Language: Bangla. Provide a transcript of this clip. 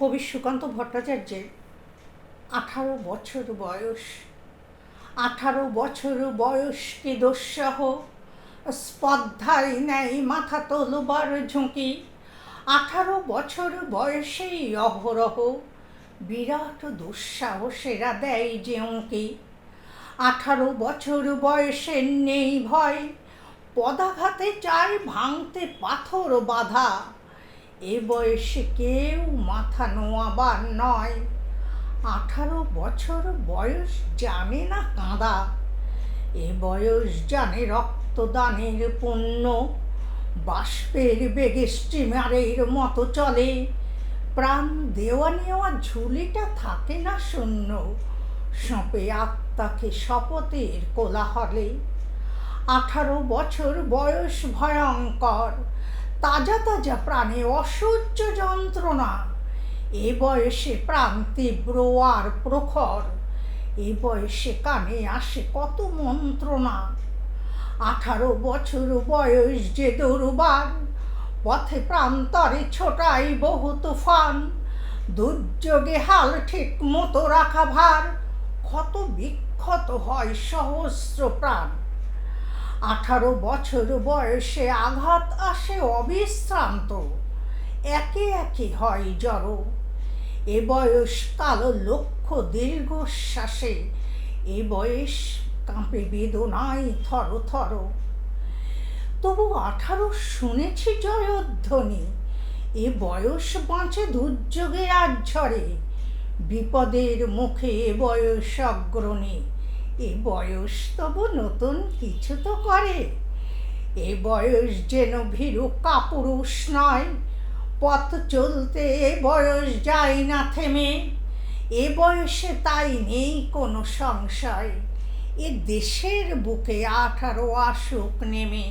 কবি সুকান্ত ভট্টাচার্যের আঠারো বছর বয়স, আঠারো বছর বয়স কি দুঃসহ? স্পর্ধায় নেয় মাথা তোলবার ঝুঁকি। আঠারো বছর বয়সেই অহরহ, বিরাট দুঃসাহসেরা দেয় যে উঁকি। আঠারো বছর বয়সের নেই ভয়, পদাঘাতে চায় ভাঙতে পাথর বাধা। এ বয়সে কেউ মাথা নোয়াবার নয়। আঠারো বছর বয়স জানে না কাঁদা। এ বয়স জানে রক্তদানের পুণ্য। বাষ্পের বেগে স্টিমারের মতো চলে। প্রাণ দেওয়া নেওয়া ঝুলিটা থাকে না শূন্য। সঁপে আত্মাকে শপথের কোলাহলে। আঠারো বছর বয়স ভয়ঙ্কর। তাজা তাজা প্রাণে অসহ্য যন্ত্রণা। এ বয়সে প্রাণ তীব্র আর প্রখর। এ বয়সে কানে আসে কত মন্ত্রণা। আঠারো বছর বয়স যে দুর্বার, পথে প্রান্তরে ছোটাই বহু তুফান। দুর্যোগে হাল ঠিক মতো রাখা ভার, ক্ষত বিক্ষত হয় সহস্র প্রাণ। আঠারো বছর বয়সে আঘাত আসে অবিশ্রান্ত। একে একে হয় জড়ো। এ বয়স কালো লক্ষ্য দীর্ঘশ্বাসে। এ বয়স কাঁপে বেদনায় থর থর। তবু আঠারো শুনেছি জয়ধ্বনি। এ বয়স বাঁচে দুর্যোগে আর ঝরে বিপদের মুখে এ বয়স অগ্রণী। এ বয়স তবু নতুন কিছু তো করে। এ বয়স যেন ভীরু কাপুরুষ নয়, পথ চলতে এ বয়স যায় না থেমে। এ বয়সে তাই নেই কোনো সংশয়, এ দেশের বুকে আঠারো আসুক নেমে।